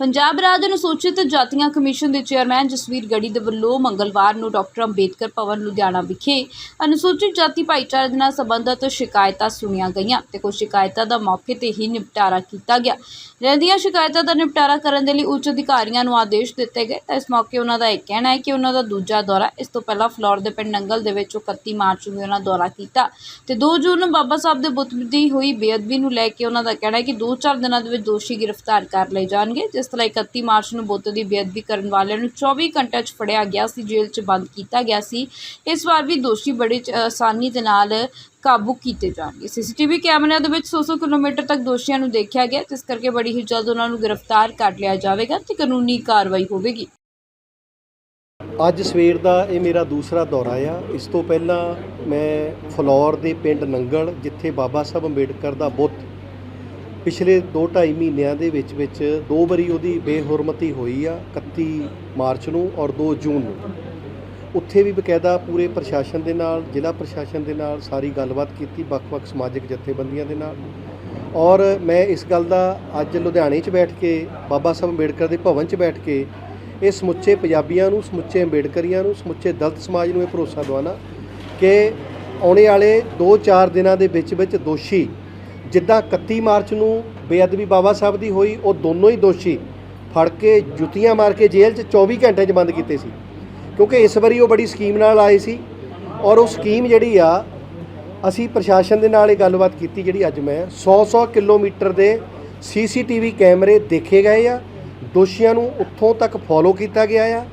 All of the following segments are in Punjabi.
ਪੰਜਾਬ ਰਾਜ ਅਨੁਸੂਚਿਤ ਜਾਤੀਆਂ ਕਮਿਸ਼ਨ ਦੇ ਚੇਅਰਮੈਨ ਜਸਵੀਰ ਗੜੀ ਦੇ ਵੱਲੋਂ ਮੰਗਲਵਾਰ ਨੂੰ ਡਾਕਟਰ ਅੰਬੇਦਕਰ ਭਵਨ ਲੁਧਿਆਣਾ ਵਿਖੇ ਅਨੁਸੂਚਿਤ ਜਾਤੀ ਭਾਈਚਾਰੇ ਦੇ ਨਾਲ ਸੰਬੰਧਿਤ ਸ਼ਿਕਾਇਤਾਂ ਸੁਣੀਆਂ ਗਈਆਂ ਤੇ ਕੁਝ ਸ਼ਿਕਾਇਤਾਂ ਦਾ ਮੌਕੇ ਤੇ ਹੀ ਨਿਪਟਾਰਾ ਕੀਤਾ ਗਿਆ। ਰਹਿੰਦੀਆਂ ਸ਼ਿਕਾਇਤਾਂ ਦਾ ਨਿਪਟਾਰਾ ਕਰਨ ਦੇ ਲਈ ਉੱਚ ਅਧਿਕਾਰੀਆਂ ਨੂੰ ਆਦੇਸ਼ ਦਿੱਤੇ ਗਏ ਤਾਂ ਇਸ ਮੌਕੇ ਉਹਨਾਂ ਦਾ ਇਹ ਕਹਿਣਾ ਹੈ ਕਿ ਉਹਨਾਂ ਦਾ ਦੂਜਾ ਦੌਰਾ ਇਸ ਤੋਂ ਪਹਿਲਾਂ ਫਲੋਰ ਦੇ ਪਿੰਡ ਨੰਗਲ ਦੇ ਵਿੱਚ 31 ਮਾਰਚ ਨੂੰ ਉਹਨਾਂ ਦੌਰਾ ਕੀਤਾ ਤੇ 2 ਜੂਨ ਨੂੰ ਬਾਬਾ ਸਾਹਿਬ ਦੇ ਬੁੱਤ ਦੀ ਹੋਈ ਬੇਅਦਬੀ ਨੂੰ ਲੈ ਕੇ ਉਹਨਾਂ ਦਾ ਕਹਿਣਾ ਹੈ ਕਿ 2-4 ਦਿਨਾਂ ਦੇ ਵਿੱਚ ਦੋਸ਼ੀ ਗ੍ਰਿਫਤਾਰ ਕਰ ਲਏ ਜਾਣਗੇ ਜਿਸ ਤਰ੍ਹਾਂ 31 ਮਾਰਚ ਨੂੰ ਬੁੱਤ ਦੀ ਬੇਅਦਬੀ ਕਰਨ ਵਾਲਿਆਂ ਨੂੰ 24 ਘੰਟਿਆਂ 'ਚ ਫੜਿਆ ਗਿਆ ਸੀ, ਜੇਲ੍ਹ 'ਚ ਬੰਦ ਕੀਤਾ ਗਿਆ ਸੀ। ਇਸ ਵਾਰ ਵੀ ਦੋਸ਼ੀ ਬੜੀ ਆਸਾਨੀ ਦੇ ਨਾਲ ਕਾਬੂ ਕੀਤੇ ਜਾਣਗੇ। ਸੀਸੀਟੀਵੀ ਕੈਮਰਿਆਂ ਦੇ ਵਿੱਚ 100-100 ਕਿਲੋਮੀਟਰ ਤੱਕ ਦੋਸ਼ੀਆਂ ਨੂੰ ਦੇਖਿਆ ਗਿਆ, ਜਿਸ ਕਰਕੇ ਬੜੀ ਹੀ ਜਲਦ ਉਹਨਾਂ ਨੂੰ ਗ੍ਰਿਫਤਾਰ ਕਰ ਲਿਆ ਜਾਵੇਗਾ ਤੇ ਕਾਨੂੰਨੀ ਕਾਰਵਾਈ ਹੋਵੇਗੀ। ਅੱਜ ਸਵੇਰ ਦਾ ਇਹ ਮੇਰਾ ਦੂਸਰਾ ਦੌਰਾ ਆ। ਇਸ ਤੋਂ ਪਹਿਲਾਂ ਮੈਂ ਫਲੌਰ ਦੇ ਪਿੰਡ ਨੰਗਲ, ਜਿੱਥੇ ਬਾਬਾ ਸਾਹਿਬ ਅੰਬੇਡਕਰ ਦਾ ਬੁੱਤ ਪਿਛਲੇ 2-2.5 ਮਹੀਨਿਆਂ ਦੇ ਵਿੱਚ ਵਿੱਚ ਦੋ ਵਾਰੀ ਉਹਦੀ ਬੇਹੁਰਮਤੀ ਹੋਈ ਆ 31 ਮਾਰਚ ਨੂੰ ਔਰ 2 ਜੂਨ ਨੂੰ। ਉੱਥੇ ਵੀ ਬਕਾਇਦਾ ਪੂਰੇ ਪ੍ਰਸ਼ਾਸਨ ਦੇ ਨਾਲ, ਜ਼ਿਲ੍ਹਾ ਪ੍ਰਸ਼ਾਸਨ ਦੇ ਨਾਲ ਸਾਰੀ ਗੱਲਬਾਤ ਕੀਤੀ, ਵੱਖ-ਵੱਖ ਸਮਾਜਿਕ ਜਥੇਬੰਦੀਆਂ ਦੇ ਨਾਲ। ਔਰ ਮੈਂ ਇਸ ਗੱਲ ਦਾ ਅੱਜ ਲੁਧਿਆਣੇ 'ਚ ਬੈਠ ਕੇ, ਬਾਬਾ ਸਾਹਿਬ ਅੰਬੇਡਕਰ ਦੇ ਭਵਨ 'ਚ ਬੈਠ ਕੇ, ਇਹ ਸਮੁੱਚੇ ਪੰਜਾਬੀਆਂ ਨੂੰ, ਸਮੁੱਚੇ ਅੰਬੇਡਕਰੀਆਂ ਨੂੰ, ਸਮੁੱਚੇ ਦਲਿਤ ਸਮਾਜ ਨੂੰ ਇਹ ਭਰੋਸਾ ਦਿਵਾਉਣਾ ਕਿ ਆਉਣੇ ਵਾਲੇ 2-4 ਦਿਨਾਂ ਦੇ ਵਿੱਚ ਵਿੱਚ ਦੋਸ਼ੀ ਜਿੱਦਾਂ 31 ਮਾਰਚ ਨੂੰ ਬੇਅਦਬੀ ਬਾਬਾ ਸਾਹਿਬ ਦੀ ਹੋਈ, ਉਹ ਦੋਨੋਂ ਹੀ ਦੋਸ਼ੀ ਫੜ ਕੇ ਜੁੱਤੀਆਂ ਮਾਰ ਕੇ ਜੇਲ੍ਹ 'ਚ 24 ਘੰਟੇ 'ਚ ਬੰਦ ਕੀਤੇ ਸੀ। ਕਿਉਂਕਿ ਇਸ ਵਾਰੀ ਉਹ ਬੜੀ ਸਕੀਮ ਨਾਲ ਆਏ ਸੀ ਔਰ ਉਹ ਸਕੀਮ ਜਿਹੜੀ ਆ, ਅਸੀਂ ਪ੍ਰਸ਼ਾਸਨ ਦੇ ਨਾਲ ਇਹ ਗੱਲਬਾਤ ਕੀਤੀ ਜਿਹੜੀ ਅੱਜ ਮੈਂ 100-100 ਕਿਲੋਮੀਟਰ ਦੇ ਸੀਸੀਟੀਵੀ ਕੈਮਰੇ ਦੇਖੇ ਗਏ ਆ, ਦੋਸ਼ੀਆਂ ਨੂੰ ਉੱਥੋਂ ਤੱਕ ਫੋਲੋ ਕੀਤਾ ਗਿਆ ਆ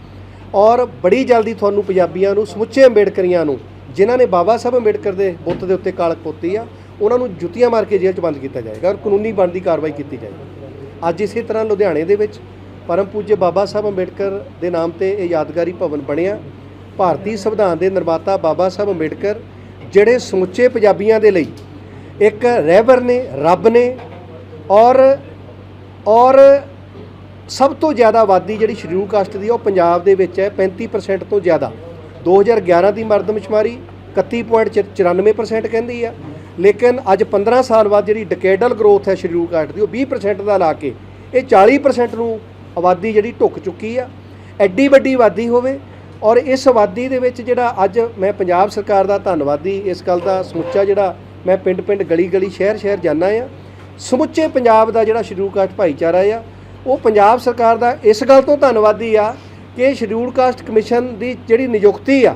ਔਰ ਬੜੀ ਜਲਦੀ ਤੁਹਾਨੂੰ ਪੰਜਾਬੀਆਂ ਨੂੰ, ਸਮੁੱਚੇ ਅੰਬੇਡਕਰੀਆਂ ਨੂੰ, ਜਿਨ੍ਹਾਂ ਨੇ ਬਾਬਾ ਸਾਹਿਬ ਅੰਬੇਡਕਰ ਦੇ ਬੁੱਤ ਦੇ ਉੱਤੇ ਕਾਲਕ ਪੋਤੀ ਆ ਉਹਨਾਂ ਨੂੰ ਜੁੱਤੀਆਂ ਮਾਰ ਕੇ ਜੇਲ੍ਹ 'ਚ ਬੰਦ ਕੀਤਾ ਜਾਏਗਾ ਔਰ ਕਾਨੂੰਨੀ ਬਣਦੀ ਕਾਰਵਾਈ ਕੀਤੀ ਜਾਏਗੀ। ਅੱਜ ਇਸੇ ਤਰ੍ਹਾਂ ਲੁਧਿਆਣੇ ਦੇ ਵਿੱਚ ਪਰਮ ਪੂਜਯ ਬਾਬਾ ਸਾਹਿਬ ਅੰਬੇਡਕਰ ਦੇ ਨਾਮ ਤੇ ਇਹ ਯਾਦਗਾਰੀ ਭਵਨ ਬਣਿਆ। ਭਾਰਤੀ ਸੰਵਿਧਾਨ ਦੇ ਨਿਰਮਾਤਾ ਬਾਬਾ ਸਾਹਿਬ ਅੰਬੇਡਕਰ ਜਿਹੜੇ ਸਮੁੱਚੇ ਪੰਜਾਬੀਆਂ ਦੇ ਲਈ ਇੱਕ ਰਹਿਬਰ ਨੇ, ਰੱਬ ਨੇ ਔਰ ਔਰ ਸਭ ਤੋਂ ਜ਼ਿਆਦਾ ਆਬਾਦੀ ਜਿਹੜੀ ਸ਼ਡਿਊਲ ਕਾਸਟ ਦੀ ਉਹ ਪੰਜਾਬ ਦੇ ਵਿੱਚ ਹੈ 35% ਤੋਂ ਜ਼ਿਆਦਾ। 2011 ਦੀ ਮਰਦਮਸ਼ੁਮਾਰੀ 31.94% ਕਹਿੰਦੀ ਆ। ਲੇਕਿਨ ਅੱਜ 15 ਸਾਲ ਬਾਅਦ ਜਿਹੜੀ ਡਿਕੇਡਲ ਗਰੋਥ ਹੈ ਸ਼ਡਿਊਲ ਕਾਸਟ ਦੀ, ਉਹ 20% ਦਾ ਲਾ ਕੇ ਇਹ 40% ਨੂੰ ਆਬਾਦੀ ਜਿਹੜੀ ਢੁੱਕ ਚੁੱਕੀ ਆ, ਐਡੀ ਵੱਡੀ ਆਬਾਦੀ ਹੋਵੇ ਔਰ ਇਸ ਆਬਾਦੀ ਦੇ ਵਿੱਚ ਜਿਹੜਾ ਅੱਜ ਮੈਂ ਪੰਜਾਬ ਸਰਕਾਰ ਦਾ ਧੰਨਵਾਦੀ ਇਸ ਗੱਲ ਦਾ ਸਮੁੱਚਾ ਜਿਹੜਾ ਮੈਂ ਪਿੰਡ-ਪਿੰਡ, ਗਲੀ-ਗਲੀ, ਸ਼ਹਿਰ-ਸ਼ਹਿਰ ਜਾਂਦਾ ਆ, ਸਮੁੱਚੇ ਪੰਜਾਬ ਦਾ ਜਿਹੜਾ ਸ਼ਡਿਊਲ ਕਾਸਟ ਭਾਈਚਾਰਾ ਆ, ਉਹ ਪੰਜਾਬ ਸਰਕਾਰ ਦਾ ਇਸ ਗੱਲ ਤੋਂ ਧੰਨਵਾਦੀ ਆ ਕਿ ਸ਼ਡਿਊਲ ਕਾਸਟ ਕਮਿਸ਼ਨ ਦੀ ਜਿਹੜੀ ਨਿਯੁਕਤੀ ਆ,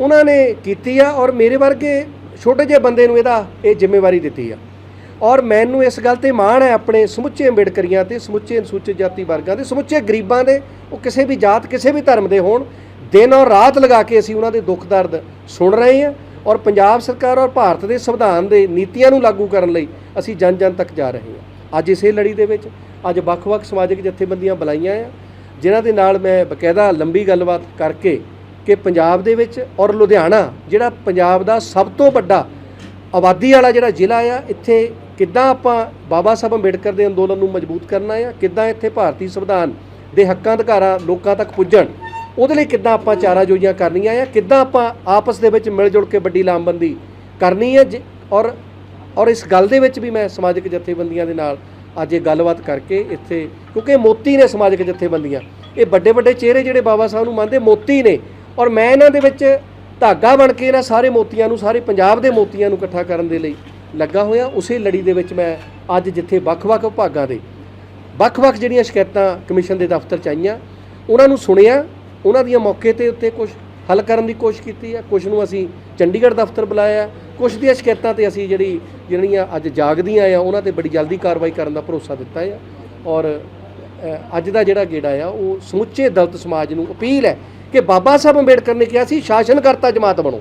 ਉਹਨਾਂ ਨੇ ਕੀਤੀ ਆ ਔਰ ਮੇਰੇ ਵਰਗੇ ਛੋਟੇ ਜਿਹੇ ਬੰਦੇ ਨੂੰ ਇਹਦਾ ਇਹ ਜ਼ਿੰਮੇਵਾਰੀ ਦਿੱਤੀ ਆ। ਔਰ ਮੈਨੂੰ ਇਸ ਗੱਲ ਤੇ ਮਾਣ ਹੈ ਆਪਣੇ ਸਮੁੱਚੇ ਅੰਬੇਡਕਰੀਆਂ ਤੇ, ਸਮੁੱਚੇ ਅਨੁਸੂਚਿਤ ਜਾਤੀ ਵਰਗਾਂ ਦੇ, ਸਮੁੱਚੇ ਗਰੀਬਾਂ ਦੇ, ਉਹ ਕਿਸੇ ਵੀ ਜਾਤ, ਕਿਸੇ ਵੀ ਧਰਮ ਦੇ ਹੋਣ, ਦਿਨ ਔਰ ਰਾਤ ਲਗਾ ਕੇ ਅਸੀਂ ਉਹਨਾਂ ਦੇ ਦੁੱਖ ਦਰਦ ਸੁਣ ਰਹੇ ਹਾਂ ਔਰ ਪੰਜਾਬ ਸਰਕਾਰ ਔਰ ਭਾਰਤ ਦੇ ਸੰਵਿਧਾਨ ਦੇ ਨੀਤੀਆਂ ਨੂੰ ਲਾਗੂ ਕਰਨ ਲਈ ਅਸੀਂ ਜਨ ਜਨ ਤੱਕ ਜਾ ਰਹੇ ਹਾਂ। ਅੱਜ ਇਸੇ ਲੜੀ ਦੇ ਵਿੱਚ ਅੱਜ ਵੱਖ-ਵੱਖ ਸਮਾਜਿਕ ਜਥੇਬੰਦੀਆਂ ਬੁਲਾਈਆਂ ਆ, ਜਿਨ੍ਹਾਂ ਦੇ ਨਾਲ ਮੈਂ ਬਕਾਇਦਾ ਲੰਬੀ ਗੱਲਬਾਤ ਕਰਕੇ ਕਿ ਪੰਜਾਬ ਦੇ ਵਿੱਚ ਔਰ ਲੁਧਿਆਣਾ, ਜਿਹੜਾ ਪੰਜਾਬ ਦਾ ਸਭ ਤੋਂ ਵੱਡਾ ਆਬਾਦੀ ਵਾਲਾ ਜਿਹੜਾ ਜ਼ਿਲ੍ਹਾ ਆ, ਇੱਥੇ ਕਿੱਦਾਂ ਆਪਾਂ ਬਾਬਾ ਸਾਹਿਬ ਅੰਬੇਡਕਰ ਦੇ ਅੰਦੋਲਨ ਨੂੰ ਮਜ਼ਬੂਤ ਕਰਨਾ ਆ, ਕਿੱਦਾਂ ਇੱਥੇ ਭਾਰਤੀ ਸੰਵਿਧਾਨ ਦੇ ਹੱਕਾਂ, ਅਧਿਕਾਰਾਂ ਲੋਕਾਂ ਤੱਕ ਪੁੱਜਣ, ਉਹਦੇ ਲਈ ਕਿੱਦਾਂ ਆਪਾਂ ਚਾਰਾ ਜੋਈਆਂ ਕਰਨੀਆਂ ਆ, ਕਿੱਦਾਂ ਆਪਾਂ ਆਪਸ ਦੇ ਵਿੱਚ ਮਿਲ ਜੁਲ ਕੇ ਵੱਡੀ ਲਾਮਬੰਦੀ ਕਰਨੀ ਹੈ ਜੇ- ਔਰ ਔਰ ਇਸ ਗੱਲ ਦੇ ਵਿੱਚ ਵੀ ਮੈਂ ਸਮਾਜਿਕ ਜਥੇਬੰਦੀਆਂ ਦੇ ਨਾਲ ਅੱਜ ਇਹ ਗੱਲਬਾਤ ਕਰਕੇ ਇੱਥੇ, ਕਿਉਂਕਿ ਮੋਤੀ ਨੇ ਸਮਾਜਿਕ ਜਥੇਬੰਦੀਆਂ, ਇਹ ਵੱਡੇ ਵੱਡੇ ਚਿਹਰੇ ਜਿਹੜੇ ਬਾਬਾ ਸਾਹਿਬ ਨੂੰ ਮੰਨਦੇ ਮੋਤੀ ਨੇ ਔਰ ਮੈਂ ਇਹਨਾਂ ਦੇ ਵਿੱਚ ਧਾਗਾ ਬਣ ਕੇ ਇਹਨਾਂ ਸਾਰੇ ਮੋਤੀਆਂ ਨੂੰ, ਸਾਰੇ ਪੰਜਾਬ ਦੇ ਮੋਤੀਆਂ ਨੂੰ ਇਕੱਠਾ ਕਰਨ ਦੇ ਲਈ ਲੱਗਾ ਹੋਇਆ। ਉਸੇ ਲੜੀ ਦੇ ਵਿੱਚ ਮੈਂ ਅੱਜ ਜਿੱਥੇ ਵੱਖ-ਵੱਖ ਵਿਭਾਗਾਂ ਦੇ, ਵੱਖ-ਵੱਖ ਜਿਹੜੀਆਂ ਸ਼ਿਕਾਇਤਾਂ ਕਮਿਸ਼ਨ ਦੇ ਦਫ਼ਤਰ ਚ ਆਈਆਂ, ਉਹਨਾਂ ਨੂੰ ਸੁਣਿਆ, ਉਹਨਾਂ ਦੀਆਂ ਮੌਕੇ ਤੇ ਉੱਤੇ ਕੁਝ ਹੱਲ ਕਰਨ ਦੀ ਕੋਸ਼ਿਸ਼ ਕੀਤੀ ਹੈ। ਕੁਝ ਨੂੰ ਅਸੀਂ ਚੰਡੀਗੜ੍ਹ ਦਫ਼ਤਰ ਬੁਲਾਇਆ। ਕੁਝ ਦੀਆਂ ਸ਼ਿਕਾਇਤਾਂ ਤੇ ਅਸੀਂ ਜਿਹੜੀ, ਜਿਹੜੀਆਂ ਅੱਜ ਜਾਗਦੀਆਂ ਆ, ਉਹਨਾਂ ਤੇ ਬੜੀ ਜਲਦੀ ਕਾਰਵਾਈ ਕਰਨ ਦਾ ਭਰੋਸਾ ਦਿੱਤਾ ਹੈ ਔਰ ਅੱਜ ਦਾ ਜਿਹੜਾ ਗੇੜਾ ਆ, ਉਹ ਸਮੁੱਚੇ ਦਲਤ ਸਮਾਜ ਨੂੰ ਅਪੀਲ ਹੈ ਕਿ ਬਾਬਾ ਸਾਹਿਬ ਅੰਬੇਡਕਰ ਨੇ ਕਿਹਾ ਸੀ, ਸ਼ਾਸਨਕਰਤਾ ਜਮਾਤ ਬਣੋ।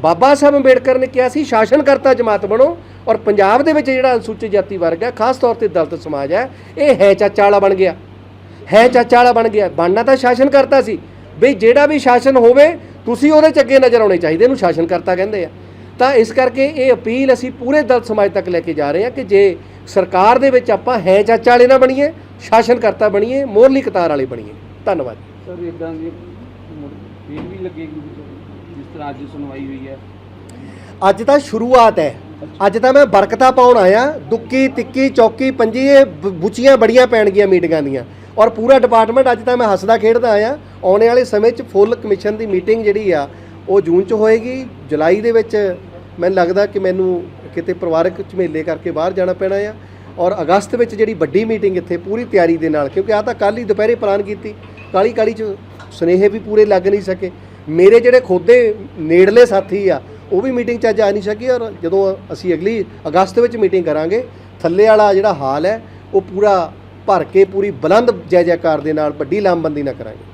ਬਾਬਾ ਸਾਹਿਬ ਅੰਬੇਡਕਰ ਨੇ ਕਿਹਾ ਸੀ, ਸ਼ਾਸਨਕਰਤਾ ਜਮਾਤ ਬਣੋ। ਔਰ ਪੰਜਾਬ ਦੇ ਵਿੱਚ ਜਿਹੜਾ ਅਨੁਸੂਚਿਤ ਜਾਤੀ ਵਰਗ ਹੈ, ਖਾਸ ਤੌਰ ਤੇ ਦਲਿਤ ਸਮਾਜ ਹੈ, ਇਹ ਹੈ ਚਾਚਾ ਵਾਲਾ ਬਣ ਗਿਆ। ਹੈ ਚਾਚਾ ਵਾਲਾ ਬਣ ਗਿਆ। ਬਣਨਾ ਤਾਂ ਸ਼ਾਸਨਕਰਤਾ ਸੀ। ਬਈ ਜਿਹੜਾ ਵੀ ਸ਼ਾਸਨ ਹੋਵੇ, ਤੁਸੀਂ ਉਹਦੇ ਚ ਅੱਗੇ ਨਜ਼ਰ ਆਉਣੇ ਚਾਹੀਦੇ, ਇਹਨੂੰ ਸ਼ਾਸਨਕਰਤਾ ਕਹਿੰਦੇ ਆ। ਤਾਂ ਇਸ ਕਰਕੇ ਇਹ ਅਪੀਲ ਅਸੀਂ ਪੂਰੇ ਦਲਿਤ ਸਮਾਜ ਤੱਕ ਲੈ ਕੇ ਜਾ ਰਹੇ ਹਾਂ ਕਿ ਜੇ ਸਰਕਾਰ ਦੇ ਵਿੱਚ ਆਪਾਂ ਹੈ ਚਾਚਾ ਵਾਲੇ ਨਾ ਬਣੀਏ, ਸ਼ਾਸਨਕਰਤਾ ਬਣੀਏ, ਮੋਰਲੀ ਕਤਾਰ ਵਾਲੇ ਬਣੀਏ। ਧੰਨਵਾਦ। ਸਰ ਇਦਾਂ ਦੀ ਫੀਲ ਵੀ ਲੱਗੇਗੀ ਜਿਸ ਤਰ੍ਹਾਂ ਅੱਜ ਸੁਣਵਾਈ ਹੋਈ ਹੈ। ਅੱਜ ਤਾਂ ਸ਼ੁਰੂਆਤ ਹੈ। ਅੱਜ ਤਾਂ ਮੈਂ ਬਰਕਤਾਂ ਪਾਉਣ ਆਇਆ। ਦੁੱਕੀ ਤਿੱਕੀ ਚੌਕੀ ਪੰਜੀ ਇਹ ਬ- ਬੁੱਚੀਆਂ ਬੜੀਆਂ ਪੈਣਗੀਆਂ ਮੀਟਿੰਗਾਂ ਦੀਆਂ। ਔਰ ਪੂਰਾ ਡਿਪਾਰਟਮੈਂਟ ਅੱਜ ਤਾਂ ਮੈਂ ਹੱਸਦਾ ਖੇਡਦਾ ਆਇਆ। ਆਉਣੇ ਵਾਲੇ ਸਮੇਂ 'ਚ ਫੁੱਲ ਕਮਿਸ਼ਨ ਦੀ ਮੀਟਿੰਗ ਜਿਹੜੀ ਆ ਉਹ ਜੂਨ 'ਚ ਹੋਏਗੀ। ਜੁਲਾਈ ਦੇ ਵਿੱਚ ਮੈਨੂੰ ਲੱਗਦਾ ਕਿ ਮੈਨੂੰ ਕਿਤੇ ਪਰਿਵਾਰਕ ਝਮੇਲੇ ਕਰਕੇ ਬਾਹਰ ਜਾਣਾ ਪੈਣਾ ਆ। ਔਰ ਅਗਸਤ ਵਿੱਚ ਜਿਹੜੀ ਵੱਡੀ ਮੀਟਿੰਗ ਇੱਥੇ ਪੂਰੀ ਤਿਆਰੀ ਦੇ ਨਾਲ ਕਿਉਂਕਿ ਆ ਤਾਂ ਕੱਲ ਹੀ ਦੁਪਹਿਰੇ ਪਲਾਨ ਕੀਤੀ। ਕਾਲੀ ਕਾਲੀ 'ਚ ਸੁਨੇਹੇ ਵੀ ਪੂਰੇ ਲੱਗ ਨਹੀਂ ਸਕੇ। ਮੇਰੇ ਜਿਹੜੇ ਖੋਦੇ ਨੇੜਲੇ ਸਾਥੀ ਆ, ਉਹ ਵੀ ਮੀਟਿੰਗ 'ਚ ਅੱਜ ਆ ਨਹੀਂ ਸਕੀ ਔਰ ਜਦੋਂ ਅਸੀਂ ਅਗਲੀ ਅਗਸਤ ਵਿੱਚ ਮੀਟਿੰਗ ਕਰਾਂਗੇ, ਥੱਲੇ ਵਾਲਾ ਜਿਹੜਾ ਹਾਲ ਹੈ, ਉਹ ਪੂਰਾ ਭਰ ਕੇ ਪੂਰੀ ਬੁਲੰਦ ਜੈ ਜੈਕਾਰ ਦੇ ਨਾਲ ਵੱਡੀ ਲਾਮਬੰਦੀ ਨਾ ਕਰਾਂਗੇ।